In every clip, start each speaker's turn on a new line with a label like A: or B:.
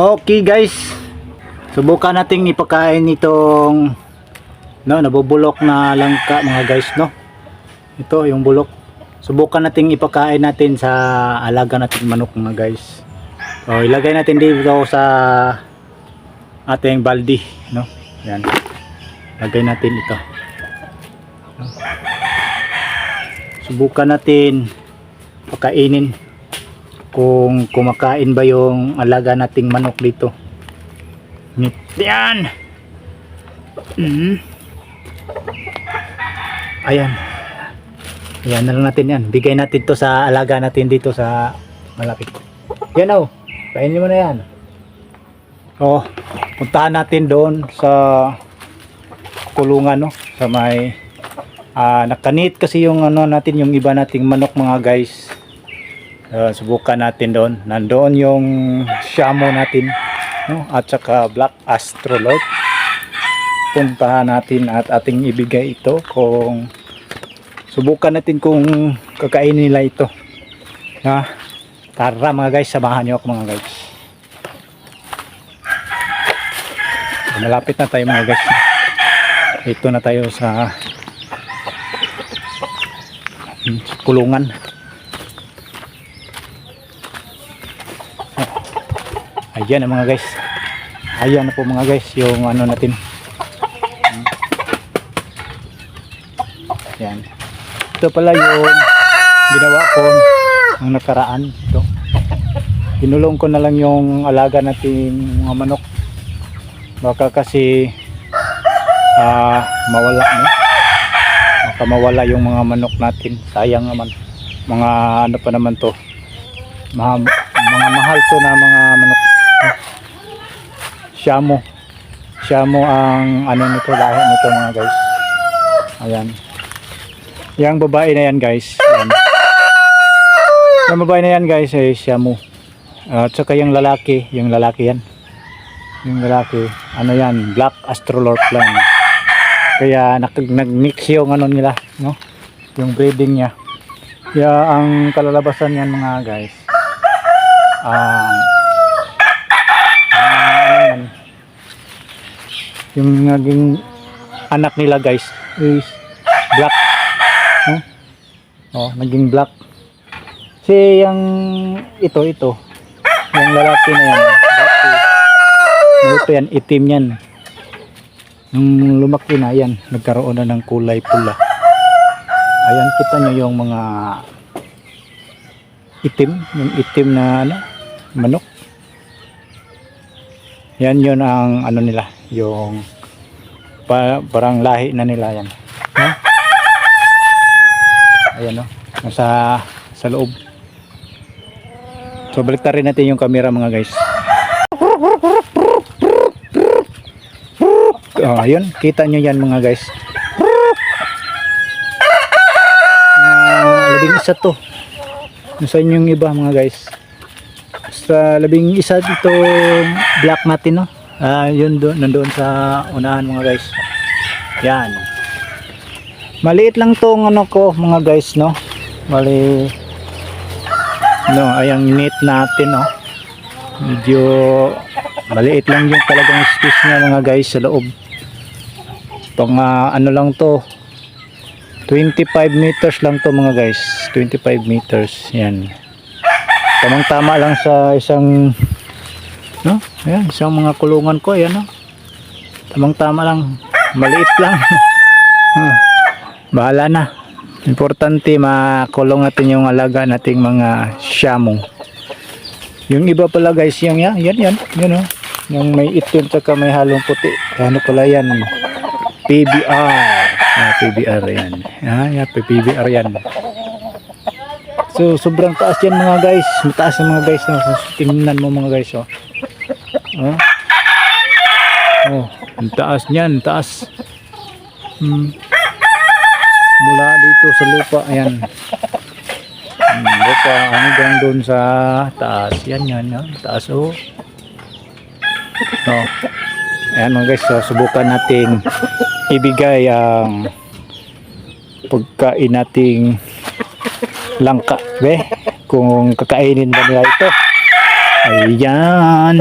A: Okay guys, subukan nating ipakain itong no, nabubulok na langka mga guys no. Ito yung bulok. Subukan nating ipakain natin sa alaga nating manok mga guys. So ilagay natin dito sa ating baldi no. Yan. Lagay natin ito. Subukan natin pakainin kung kumakain ba yung alaga nating manok dito. Yan. Mm. Ayan. Ayan na lang natin yan. Bigay natin to sa alaga natin dito sa malapit. Yan oh. Kainin mo na yan. Oh, puntahan natin doon sa kulungan no sa may ah nakanit kasi yung ano natin yung iba nating manok mga guys Uh, subukan natin doon. Nandoon yung Shamo natin, no? At saka Black Astrolot. Puntahan natin at ating ibigay ito kung subukan natin kung kakainin nila ito. Ha? Tara mga guys, samahan niyo ako mga guys. Malapit na tayo mga guys. Ito na tayo sa hmm, kulungan. Ayan na mga guys. Ayan na po mga guys yung ano natin. Ayan. Ito pala yung ginawa ko ng nakaraan. Ito. Kinulong ko na lang yung alaga nating mga manok. Baka kasi ah mawala no? Baka mawala yung mga manok natin. Sayang naman. Mga ano pa naman to. Mga, mga mahal to na mga manok. Shamo. Shamo ang ano nito lahi nito mga guys. Ayan. Yang babae na yan guys. Ayan. Yung babae na yan guys ay Shamo. At saka yung lalaki, yung lalaki yan. Yung lalaki, ano yan, black astrolorp lang. Kaya nag nag-mix yung ano nila, no? Yung breeding niya. Kaya ang kalalabasan yan mga guys. Ang ano yung naging anak nila guys is black. No? oh naging black. Kasi yung ito ito. Yung lalaki na yan. Ito yan itim yan. Nung lumaki na yan nagkaroon na ng kulay pula. Ayan kita nyo yung mga itim. Yung itim na ano manok. Yan yun ang ano nila yung pa, parang lahi na nila yan. No? ayan no? Nasa sa loob. So balik rin natin yung camera mga guys. Oh, ayun. Kita nyo yan mga guys. Ah, labing isa to. Nasa yung iba mga guys? Sa labing isa dito black natin no ah yun doon nandoon sa unahan mga guys. Yan. Maliit lang tong ano ko mga guys no? Mali no ayang net natin no? Medyo maliit lang yung talagang space niya mga guys sa loob. Pang ah, ano lang to 25 meters lang to mga guys. 25 meters yan. Tamang tama lang sa isang no ayan isang mga kulungan ko ayan no tamang tama lang maliit lang Ah, bahala na importante makulong natin yung alaga nating mga shamong yung iba pala guys yung yan yan yan yan oh. yung may itim tsaka may halong puti ano pala yan PBR ah, PBR yan ah, yan PBR yan So sobrang taas yan mga guys. Mataas ang mga guys. No? So, tingnan mo mga guys. Oh. Oh. oh ang taas niyan. Taas. Hmm. Mula dito sa lupa. Ayan. Hmm, lupa hanggang doon sa taas. Yan yan. yan. Taas oh. Oh. Ayan mga guys. So, subukan nating ibigay ang pagkain nating langka be kung kakainin ba nila ito ayan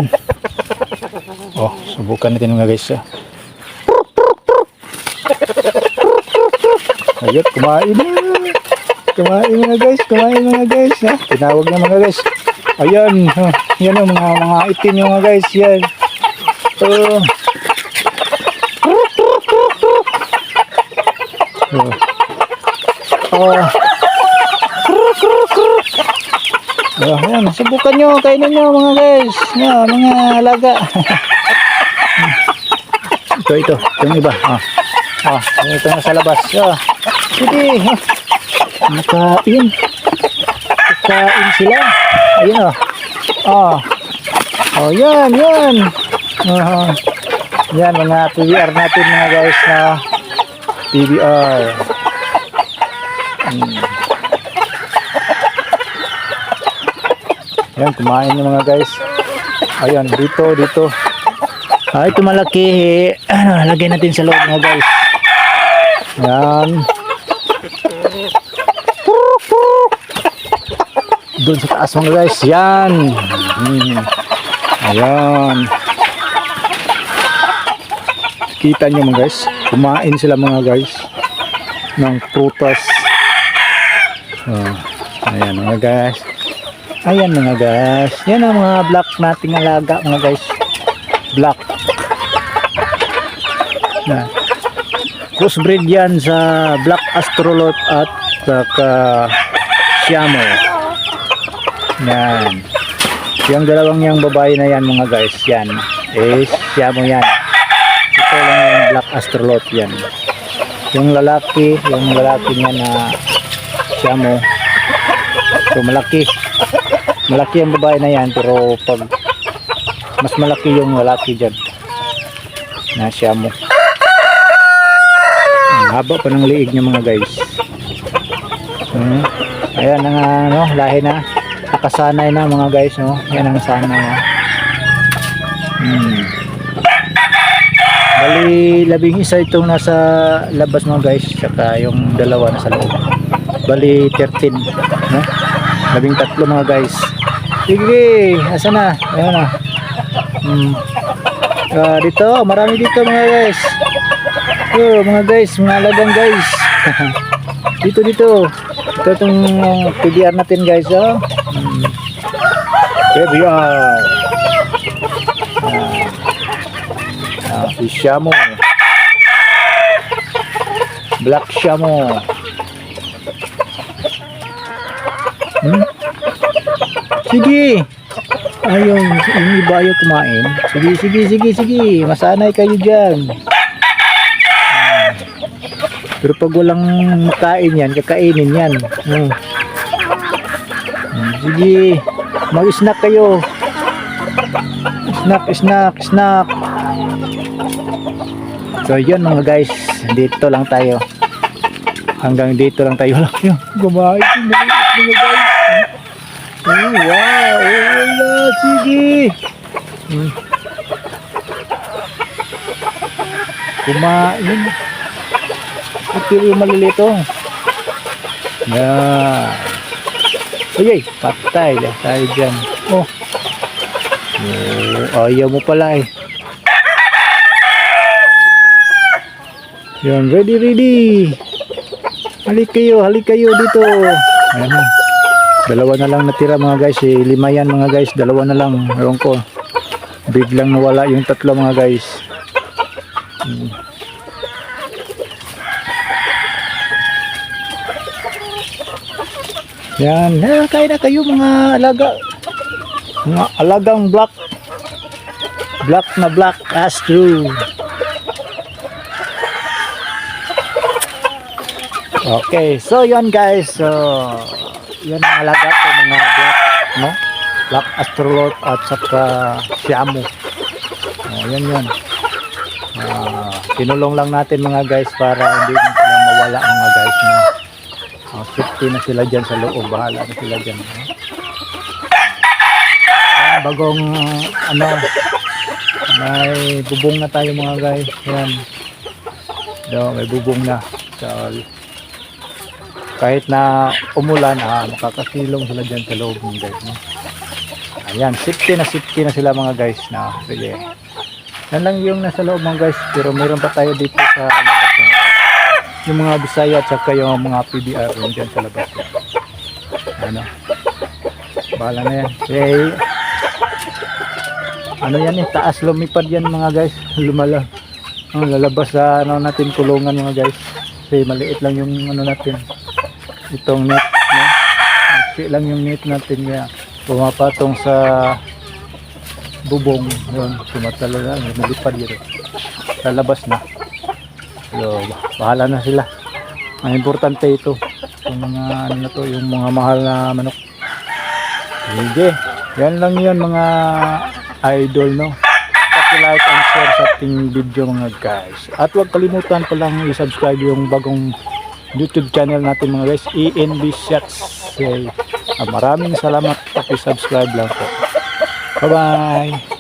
A: Oh, subukan natin mga guys. ah. Ayun, kumain na. Kumain mga guys, kumain mga guys. Ha? Tinawag na mga guys. Ayan, ha. yan ang mga, mga itim yung mga guys. Yan. Oh. Oh. Oh. Oh, ayan, subukan nyo, kainin nyo mga guys. Yan, mga alaga. ito, ito, yung iba. Ah. Ah, ito na sa labas. Ah. Sige. Ah. Nakain. Nakain sila. Ayun oh. Ah. Oh, yan, yan. Ah. yan, mga PBR natin mga guys na PBR. Hmm. Yan, kumain yung mga guys. Ayan, dito, dito. Ay, ito malaki. Ano, lagay natin sa loob mga guys. Yan. Doon sa taas mga guys. Yan. Ayan. Kita nyo mga guys. Kumain sila mga guys. Ng prutas. Oh. Ayan mga guys. Ayan mga guys. Yan ang mga black nating alaga mga guys. Black. Na. Crossbreed yan sa Black Astrolot at saka Siamo. Yan. Yung dalawang yung babae na yan mga guys. Yan. Eh, Siamo yan. Ito lang yung Black Astrolot yan. Yung lalaki, yung lalaki niya na Siamo. So malaki malaki ang babae na yan pero pag mas malaki yung lalaki dyan na siya mo ang haba pa ng liig niya mga guys hmm. ayan ang ano, lahi na nakasanay na mga guys no? yan ang sana no? hmm. bali labing isa itong nasa labas mga guys saka yung dalawa nasa loob bali 13 no? Labing tatlo mga guys. Sige asa na? Ayun na. Hmm. Ah, dito. Marami dito mga guys. Oh, mga guys mga alagang guys. Dito dito. Ito itong PBR natin guys oh. hmm. PBR ah, ah, Shamo Black Shamo Hmm? Sige. Ayaw, yung iba ayaw kumain. Sige, sige, sige, sige. Masanay kayo dyan. Pero pag walang makain yan, kakainin yan. Hmm. Hmm, Sige. Mag-snack kayo. Snack, snack, snack. So yun mga guys, dito lang tayo. Hanggang dito lang tayo. Yung gumahay guys. Oh, wow! Oh, wala! Sige! Hmm. Kumain. Ito yung malilito. Yan. Ay, ay, patay. Yan tayo dyan. Oh. oh. Ayaw mo pala eh. Yan, ready, ready. Halik kayo, halik kayo dito. Ayan na. Dalawa na lang natira mga guys. Eh, lima yan mga guys. Dalawa na lang. Ewan ko. Biglang nawala yung tatlo mga guys. Yan. Eh, kain na kayo mga alaga. Mga alagang black. Black na black as Okay, so yun guys. So, yun ang alaga ko mga black, no? Black astrolot at saka siamo. Oh, yan yun. Ah, tinulong lang natin mga guys para hindi na sila mawala mga guys no. Oh, safety na sila dyan sa loob. Bahala na sila dyan. No? Ah, bagong ano may bubong na tayo mga guys. Yan. Do, may bubong na. So, kahit na umulan, ah, makakasilong sila dyan sa loob ng guys. No? Ayan, safety na safety na sila mga guys na sige. Yan lang yung nasa loob mga guys. Pero meron pa tayo dito sa labas guys. Yung mga Bisaya at saka yung mga PBR yung dyan sa labas. Ano. Bahala na yan. Eh, ano yan eh, taas lumipad yan mga guys. Lumala. Ang lalabas sa ano natin kulungan mga guys. Kasi maliit lang yung ano natin. Itong net. No? Maliit lang yung net natin kaya pumapatong sa bubong. Yun tumatala na. Nalipad yun. Lalabas na. So bahala na sila. Ang importante ito yung mga ano na to yung mga mahal na manok. Sige yan lang yun mga idol no? Like and share sa ating video mga guys. At huwag kalimutan pa lang i-subscribe yung bagong youtube channel natin mga guys. ENB Shots okay. Ah, maraming salamat. Paki-subscribe lang po. Bye bye